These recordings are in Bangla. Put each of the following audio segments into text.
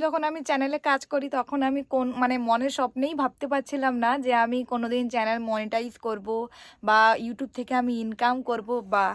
যখন আমি চ্যানেলে কাজ করি, তখন আমি কোন মানে মনের স্বপ্নেই ভাবতে পারছিলাম না যে আমি কোনোদিন চ্যানেল মনিটাইজ করব বা ইউটিউব থেকে আমি ইনকাম করব বা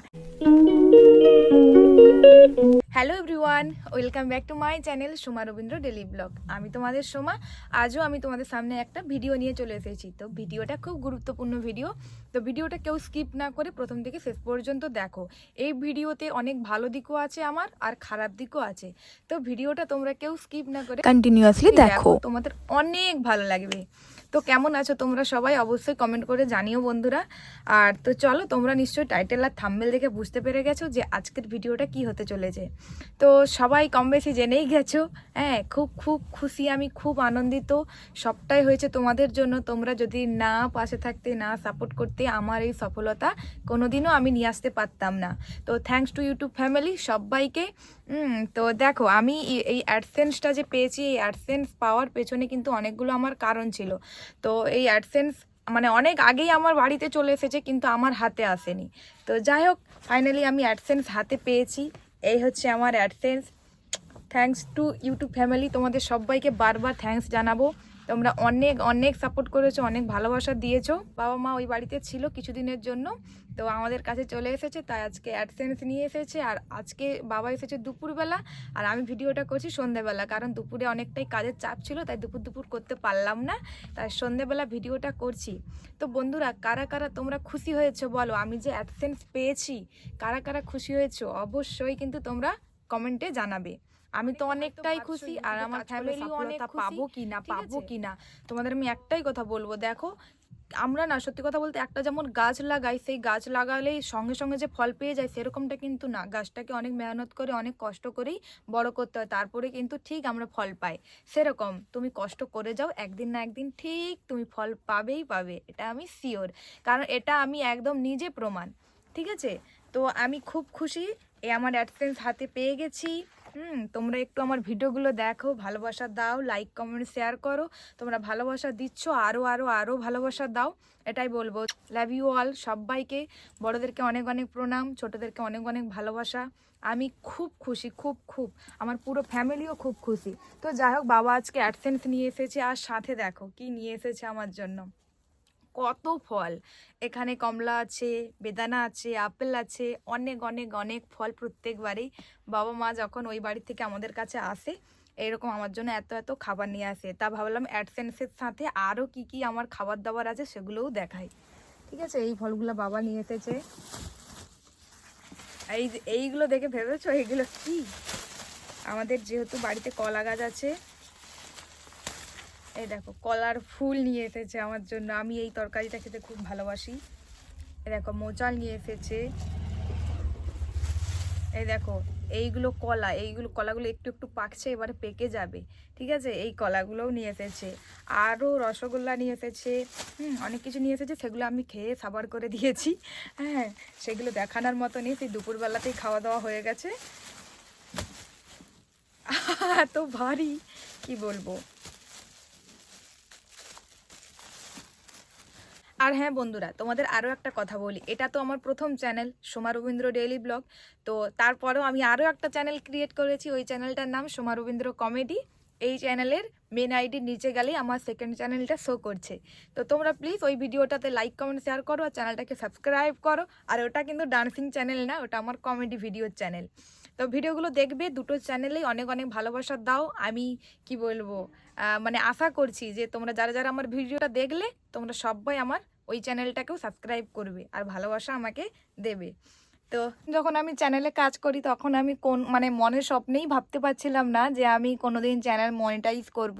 hello everyone welcome back to my channel Soma Rabindra daily blog আমি তোমাদের সোমা আজও আমি তোমাদের সামনে একটা ভিডিও নিয়ে চলে এসেছি। তো ভিডিওটা খুব গুরুত্বপূর্ণ ভিডিও তো ভিডিওটা কেউ স্কিপ না করে প্রথম থেকে শেষ পর্যন্ত দেখো। এই ভিডিওতে অনেক ভালো দিকও আছে আমার আর খারাপ দিকও আছে। তো ভিডিওটা তোমরা কেউ স্কিপ না করে কন্টিনিউয়াসলি দেখো। তোমাদের অনেক ভালো লাগবে। তো কেমন আছো তোমরা সবাই? অবশ্যই কমেন্ট করে জানিও বন্ধুরা। আর তো চলো, তোমরা নিশ্চয়ই টাইটেল আর থাম্বেল দেখে বুঝতে পেরে গেছো যে আজকের ভিডিওটা কি হতে চলেছে। তো সবাই কম বেশি জেনেই গেছো হ্যাঁ খুব খুব খুশি আমি, খুব আনন্দিত। সবটাই হয়েছে তোমাদের জন্য। তোমরা যদি না পাশে থাকতে, না সাপোর্ট করতে, আমার এই সফলতা কোনোদিনও আমি নিয়ে আসতে পারতাম না। তো থ্যাঙ্কস টু ইউটিউব ফ্যামিলি সবাইকে। তো দেখো, আমি এই অ্যাডসেন্সটা যে পেয়েছি, এই অ্যাডসেন্স পাওয়ার পেছনে কিন্তু অনেকগুলো আমার কারণ ছিল। তো এই অ্যাডসেন্স মানে অনেক আগেই আমার বাড়িতে চলে এসেছে, কিন্তু আমার হাতে আসেনি। তো যাই হোক ফাইনালি আমি অ্যাডসেন্স হাতে পেয়েছি। এই হচ্ছে আমার AdSense thanks to YouTube family তোমাদের সবাইকে বারবার থ্যাংকস জানাব। তোমরা অনেক অনেক সাপোর্ট করেছ, অনেক ভালোবাসা দিয়েছ। বাবা মা ওই বাড়িতে ছিল কিছুদিনের জন্য, তো আমাদের কাছে চলে এসেছে, তাই আজকে অ্যাডসেন্স নিয়ে এসেছে, আর আজকে বাবা এসেছে দুপুরবেলা, আর আমি ভিডিওটা করছি সন্ধেবেলা, কারণ দুপুরে অনেকটাই কাজের চাপ ছিল, তাই দুপুর দুপুর করতে পারলাম না, তাই সন্ধেবেলা ভিডিওটা করছি। তো বন্ধুরা, কারা কারা তোমরা খুশি হয়েছো বলো? আমি যে অ্যাডসেন্স পেয়েছি, কারা কারা খুশি হয়েছো? অবশ্যই কিন্তু তোমরা কমেন্টে জানাবে। আমি তো অনেকটাই খুশি আর আমার ফ্যামিলি অনেক পাবো কি না পাবো কি না তোমাদের আমি একটাই কথা বলব দেখো আমরা না সত্যি কথা বলতে একটা যেমন গাছ লাগাই সেই গাছ লাগালেই সঙ্গে সঙ্গে যে ফল পেয়ে যায় সেরকমটা কিন্তু না। গাছটাকে অনেক মেহনত করে অনেক কষ্ট করেই বড় করতে হয় তারপরে কিন্তু ঠিক আমরা ফল পাই। সেরকম তুমি কষ্ট করে যাও একদিন না একদিন ঠিক তুমি ফল পাবেই পাবে এটা আমি শিওর কারণ এটা আমি একদম নিজে প্রমাণ ঠিক আছে? তো আমি খুব খুশি এই আমার অ্যাডসেন্স হাতে পেয়ে গেছি। হুম, তোমরা একটু আমার ভিডিওগুলো দেখো, ভালোবাসা দাও লাইক কমেন্ট শেয়ার করো। তোমরা ভালোবাসা দিচ্ছ আরও আরও আরও ভালোবাসা দাও। এটাই বলব। লাভ ইউ অল সবাইকে। বড়োদেরকে অনেক অনেক প্রণাম, ছোটোদেরকে অনেক অনেক ভালোবাসা। আমি খুব খুশি, খুব খুব। আমার পুরো ফ্যামিলিও খুব খুশি। তো যাই হোক, বাবা আজকে অ্যাডসেন্স নিয়ে এসেছে, আর সাথে দেখো কি নিয়ে এসেছে আমার জন্য। কত ফল। এখানে কমলা আছে, বেদানা আছে, আপেল আছে, অনেক অনেক অনেক ফল প্রত্যেকবারেই বাবা মা যখন ওই বাড়ি থেকে আমাদের কাছে আসে, এরকম আমার জন্য এত এত খাবার নিয়ে আসে। তা ভাবলাম অ্যাডসেন্সের সাথে আরও কি কি আমার খাবার দাবার আছে সেগুলোও দেখাই। ঠিক আছে, এই ফলগুলো বাবা নিয়ে এসেছে। এই এইগুলো দেখে ভেবেছো? এইগুলো কি? আমাদের যেহেতু বাড়িতে কলা গাছ আছে এই দেখো, কলার ফুল নিয়ে এসেছে আমার জন্য। আমি এই তরকারিটা খেতে খুব ভালোবাসি। এই দেখো, মোচাল নিয়ে এসেছে। এই দেখো, এইগুলো কলা, এইগুলো কলাগুলো একটু একটু পাকছে, এবারে পেকে যাবে। ঠিক আছে? এই কলাগুলোও নিয়ে এসেছে। আরও রসগোল্লা নিয়ে এসেছে। হুম, অনেক কিছু নিয়ে এসেছে, সেগুলো আমি খেয়ে সাবার করে দিয়েছি। হ্যাঁ সেগুলো দেখানোর মতো নেই সেই দুপুরবেলাতেই খাওয়া দাওয়া হয়ে গেছে। এত ভারী, কি বলব? আর হ্যাঁ বন্ধুরা, তোমাদের আরও একটা কথা বলি। এটা তো আমার প্রথম channel, Soma Rabindra daily blog তো তারপরেও আমি আরও একটা চ্যানেল ক্রিয়েট করেছি। ওই চ্যানেলটার নাম সোমা রবীন্দ্র কমেডি এই চ্যানেলের মেন আইডির নিচে গেলেই আমার সেকেন্ড চ্যানেলটা শো করছে। তো তোমরা প্লিজ ওই ভিডিওটাতে লাইক কমেন্ট শেয়ার করো আর চ্যানেলটাকে সাবস্ক্রাইব করো। আর ওটা কিন্তু ডান্সিং চ্যানেল না, ওটা আমার কমেডি ভিডিওর চ্যানেল তো ভিডিওগুলো দেখবে, দুটো চ্যানেলেই অনেক অনেক ভালোবাসা দাও। আমি কি বলব? মানে আশা করছি যে তোমরা যারা যারা আমার ভিডিওটা দেখলে, তোমরা সবাই আমার ওই চ্যানেলটাকেও সাবস্ক্রাইব করবে আর ভালোবাসা আমাকে দেবে। তো যখন আমি চ্যানেলে কাজ করি, তখন আমি কোন মানে মনের স্বপ্নেই ভাবতে পারছিলাম না যে আমি কোনোদিন চ্যানেল মনিটাইজ করব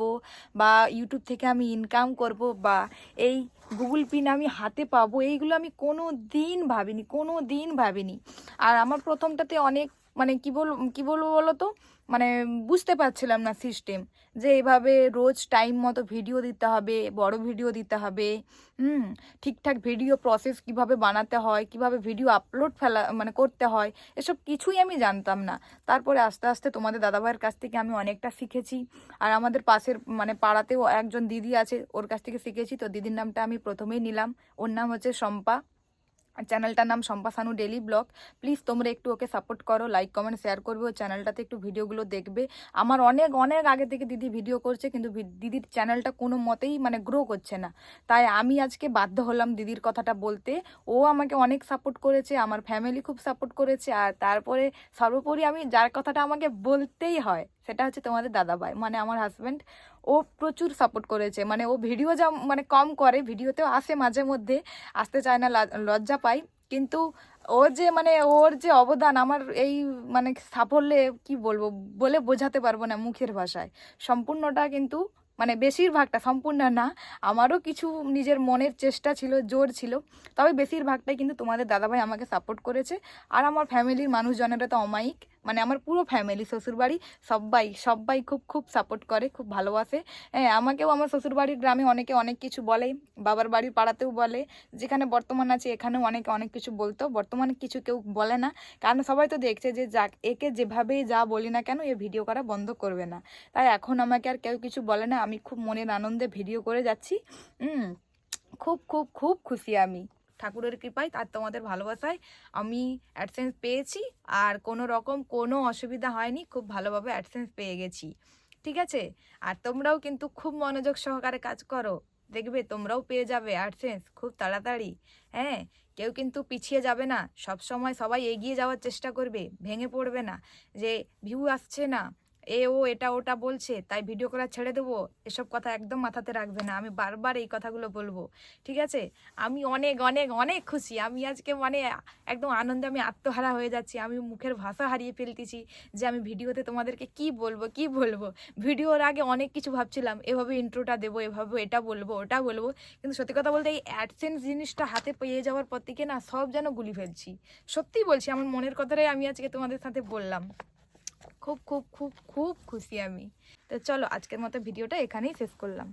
বা ইউটিউব থেকে আমি ইনকাম করব বা এই গুগল পিন আমি হাতে পাবো, এইগুলো আমি কোনো দিন ভাবিনি কোনো দিন ভাবিনি। আর আমার প্রথমটাতে অনেক মানে কি বল, কি বলব বলো তো মানে বুঝতে পারছিলাম না সিস্টেম যে এভাবে রোজ টাইম মতো ভিডিও দিতে হবে, বড় ভিডিও দিতে হবে, হুম? ঠিকঠাক ভিডিও প্রসেস কীভাবে বানাতে হয়, কীভাবে ভিডিও আপলোড ফেলা মানে করতে হয়, এসব কিছুই আমি জানতাম না। তারপরে আস্তে আস্তে তোমাদের দাদাভাইয়ের কাছ থেকে আমি অনেকটা শিখেছি। আর আমাদের পাশের মানে পাড়াতেও একজন দিদি আছে, ওর কাছ থেকে শিখেছি। তো দিদির নামটা আমি প্রথমেই নিলাম। ওর নাম হচ্ছে শম্পা। চ্যানেলটার নাম সম্পাসানু ডেলি ব্লগ। প্লিজ তোমরা একটু ওকে সাপোর্ট করো লাইক কমেন্ট শেয়ার করবে। ও চ্যানেলটাতে একটু ভিডিওগুলো দেখবে। আমার অনেক অনেক আগে থেকে দিদি ভিডিও করছে, কিন্তু দিদির চ্যানেলটা কোনো মতেই মানে গ্রো করছে না। তাই আমি আজকে বাধ্য হলাম দিদির কথাটা বলতে। ও আমাকে অনেক সাপোর্ট করেছে, আমার ফ্যামিলি খুব সাপোর্ট করেছে, আর তারপরে সর্বোপরি আমি যার কথাটা আমাকে বলতেই হয়। সেটা হচ্ছে তোমাদের দাদাভাই। মানে আমার হাজব্যান্ড ও প্রচুর সাপোর্ট করেছে। মানে ও ভিডিও যা মানে কম করে ভিডিওতেও আসে মাঝে মধ্যে। আসতে চায় না লজ্জা পাই কিন্তু ওর যে মানে ওর যে অবদান, আমার এই মানে সাফল্যে কি বলব, বলে বোঝাতে পারব না মুখের ভাষায়। সম্পূর্ণটা কিন্তু মানে বেশিরভাগটা, সম্পূর্ণ না, আমারও কিছু নিজের মনের চেষ্টা ছিল, জোর ছিল। তবে বেশিরভাগটাই কিন্তু তোমাদের দাদাভাই আমাকে সাপোর্ট করেছে। আর আমার ফ্যামিলির মানুষজনেরা তো অমায়িক। মানে আমার পুরো ফ্যামিলি শ্বশুরবাড়ি সবাই সবাই খুব খুব সাপোর্ট করে, খুব ভালোবাসে। হ্যাঁ আমাকেও আমার শ্বশুরবাড়ির গ্রামে অনেকে অনেক কিছু বলে, বাবার বাড়ির পাড়াতেও বলে, যেখানে বর্তমান আছে এখানেও অনেকে অনেক কিছু বলতো, বর্তমানে কিছু কেউ বলে না। কারণ সবাই তো দেখছে যে যাক, একে যেভাবেই যা বলি না কেন, এ ভিডিও করা বন্ধ করবে না। তাই এখন আমাকে আর কেউ কিছু বলে না, আমি খুব মনের আনন্দে ভিডিও করে যাচ্ছি। খুব খুব খুব খুশি আমি। ঠাকুরের কৃপায়, তার তোমাদের ভালোবাসায় আমি অ্যাডসেন্স পেয়েছি আর কোনো রকম কোনো অসুবিধা হয়নি, খুব ভালোভাবে অ্যাডসেন্স পেয়ে গেছি। ঠিক আছে? আর তোমরাও কিন্তু খুব মনোযোগ সহকারে কাজ করো। দেখবে তোমরাও পেয়ে যাবে অ্যাডসেন্স খুব তাড়াতাড়ি। হ্যাঁ? কেউ কিন্তু পিছিয়ে যাবে না। সব সময় সবাই এগিয়ে যাওয়ার চেষ্টা করবে, ভেঙে পড়বে না। যে ভিউ আসছে না। এ ও এটা ওটা বলছে, তাই ভিডিও করা ছেড়ে দেবো। এসব কথা একদম মাথাতে রাখবে না, আমি বারবার এই কথাগুলো বলব, ঠিক আছে? আমি অনেক অনেক অনেক খুশি, আমি আজকে মানে একদম আনন্দে আমি আত্মহারা হয়ে যাচ্ছি, আমি মুখের ভাষা হারিয়ে ফেলতেছি যে আমি ভিডিওতে তোমাদেরকে কি বলব কি বলব? ভিডিওর আগে অনেক কিছু ভাবছিলাম, এভাবে ইন্ট্রোটা দেবো, এভাবে এটা বলব, ওটা বলব, কিন্তু সত্যি কথা বলতে এই অ্যাডসেন্স জিনিসটা হাতে পেয়ে যাওয়ার পর থেকে না সব যেন গুলি ফেলছি। সত্যিই বলছি, আমার মনের কথাটাই আমি আজকে তোমাদের সাথে বললাম। খুব খুব খুব খুব খুশি আমি। তো চলো আজকের মতো ভিডিওটা এখানেই শেষ করলাম।